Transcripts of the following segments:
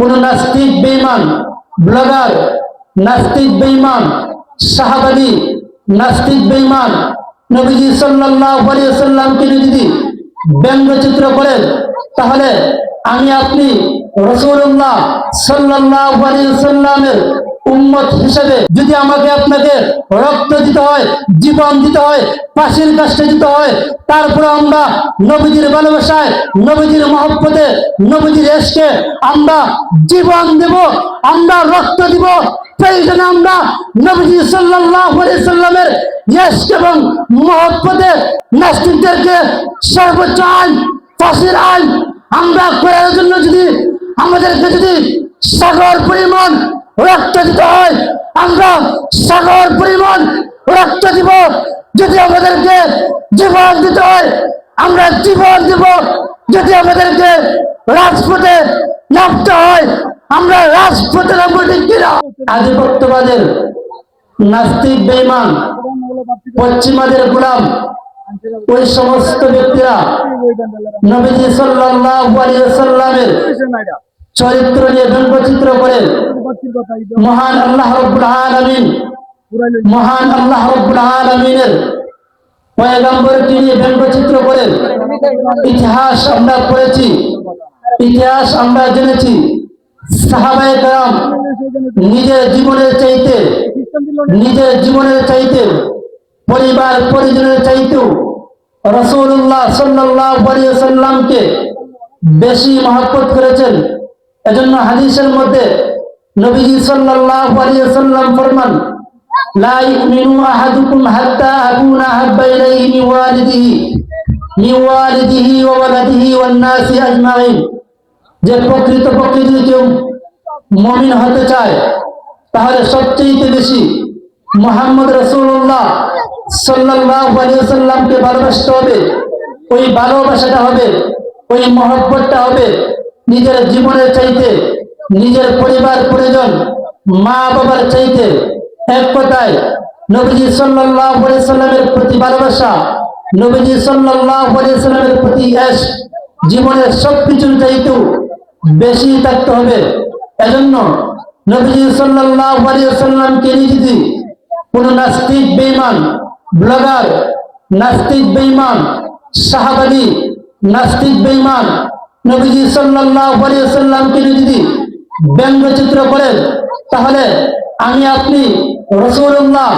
কোন নাস্তিক, বেঈমান, ব্লগার, নাস্তিক, বেঈমান শাহাবাদী নাস্তিক, বেঈমান, নবীজি সাল্লাল্লাহু আলাইহি সাল্লামকে যদি ব্যঙ্গচিত্র করেন, তাহলে আমি আপনি রসুল্লাহ সাল্লাল্লাহু আলাইহি সাল্লামের উম্মত হিসেবে যদি আমাকে আপনাকে রক্ত দিতে হয়, জীবন দিতে হয়, পাশের কাছে দিতে হয়, তারপরে আমরা নবীজির ভালোবাসায় নবীজির মহব্বতে নবীজির এসকে আমরা জীবন দেব, আমরা রক্ত দিব প্রয়োজনে আমরা নবীজি আলাইহি সাল্লামের ইয়েস্ক এবং মহব্বতে নাস্তিকদেরকে সর্বোচ্চ আইন, ফাঁসির আইন আমরা করার জন্য যদি, আমাদেরকে যদি সাগর পরিমাণ রক্ত দিতে হয়। আমরা সাগর পরিমাণ রক্ত দিব। যদি আমাদেরকে জীবন দিতে হয়, আমরা জীবন দিব। যদি আমাদেরকে রাজপথে নামতে হয়, আমরা রাজপথে আধিপত্যবাদের নাস্তিক বেইমান পশ্চিমাদের গোলাম, ওই সমস্ত ব্যক্তিরা নবীজি সাল্লাল্লাহু সাল্লামের চরিত্র নিয়ে ব্যঙ্গচিত্র করে। মহান আল্লাহ আলমিন, মহান আল্লাহ রব্বুল আলমিনের পয়গম্বরকে নিয়ে ব্যঙ্গচিত্র করেন ইতিহাস আমরা পড়েছি, ইতিহাস আমরা জেনেছি। নিজের জীবনের চাইতে, নিজের জীবনের চাইতে, পরিবার পরিজনের চাইতেও রসুল্লাহ সাল্লাহ সাল্লামকে বেশি মহাপত করেছেন। এজন্য হাদিসের মধ্যে নবীজি সাল্লাহ সাল্লাম ফরমান, লা ইউমিনু আহাদুকুম হাত্তা আকুনা হাব্বা ইলাইহি মিন ওয়ালিদিহি মিন ওয়ালিদিহি ওয়া ওয়ালাদিহি ওয়ান নাসি আজমাইন। যে প্রকৃত পক্ষে যদি কেউ মমিন হতে চায়, তাহলে সবচেয়ে বেশি মোহাম্মদ রসুল্লাহ সাল্লাল্লাহু আলাইহি সাল্লামকে ভালোবাসতে হবে, ওই ভালোবাসাটা হবে, ওই মহব্বতটা হবে নিজের জীবনের চাইতে, নিজের পরিবার, পরিজন মা বাবার চাইতে এক কথায় নবীজি সাল্লামের প্রতি ভালোবাসা, নবীজি সাল্লামের প্রতি এশ জীবনের সবকিছুর চাইতেও বেশি থাকতে হবে। এজন্য নবীজি সাল্লামকে নিয়ে যদি কোন নাস্তিক, বেঈমান, ব্লগার, নাস্তিক, বেঈমান শাহাবাদী নাস্তিক, বেঈমান নবীজি সাল্লাহামকে যদি ব্যঙ্গচিত্র করেন, তাহলে আমি আপনি রসুল্লাহ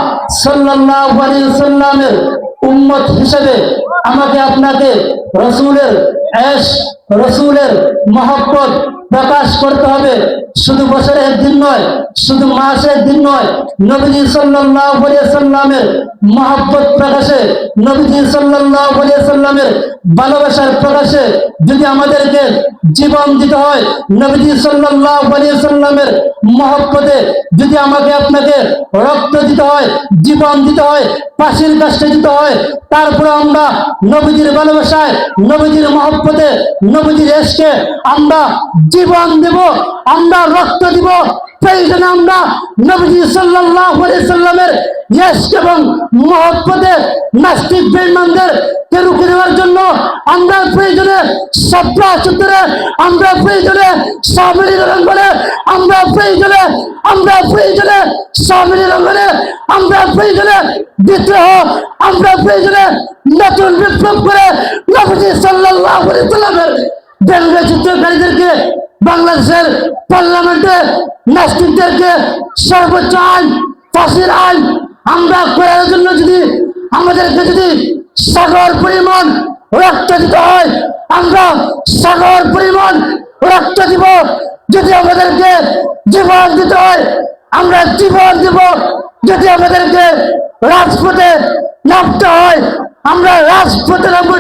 সাল্লাহামের উম্মত হিসেবে আমাকে আপনাকে রসুলের এস, রসুলের মহব্বত প্রকাশ করতে হবে। শুধু বছরের একদিন নয়, শুধু মাসের দিন নয়, নবীজি সাল্লামের মহব্বত প্রকাশে, নবীজি সাল্লামের ভালোবাসার প্রকাশে যদি আমাদেরকে জীবন দিতে হয়, নবীজি সাল্লামের মহব্বতে যদি আমাকে আপনাকে রক্ত দিতে হয়, জীবন দিতে হয় পাশের কাছে দিতে হয়, তারপরে আমরা নবীজির ভালোবাসায়, নবীজির মহব্বতে, নবীজির এসকে আমরা জীবন দেব, আমরা রক্ত দিব। প্রয়োজনে আমরা নবীজি আলাইহি সাল্লামের এবং মহব্বতে নাস্তিক বেঈমানদের কে রুখে দেওয়ার জন্য আমরা প্রয়োজনে সপ্তাহ আমরা প্রয়োজনে সামিলি রঙ্গনে আমরা প্রয়োজনে আমরা প্রয়োজনে সামিলি রঙ্গনে আমরা প্রয়োজনে বিদ্রোহ, আমরা প্রয়োজনে নতুন বিপ্লব করে নবজি আলাইহি সাল্লামের ব্যঙ্গ চিত্রকারীদেরকে বাংলাদেশের পার্লামেন্টে নাস্তিকদেরকে সর্বোচ্চ আইন, ফাঁসির আইন আমরা করার জন্য যদি আমাদেরকে যদি সাগর পরিমাণ রক্ত দিতে হয়, আমরা সাগর পরিমাণ রক্ত দিব। যদি আমাদেরকে জীবন দিতে হয়, আমরা জীবন দিব। যদি আমাদেরকে রাজপথে নামতে হয়, আমরা রাজপথে নামবো।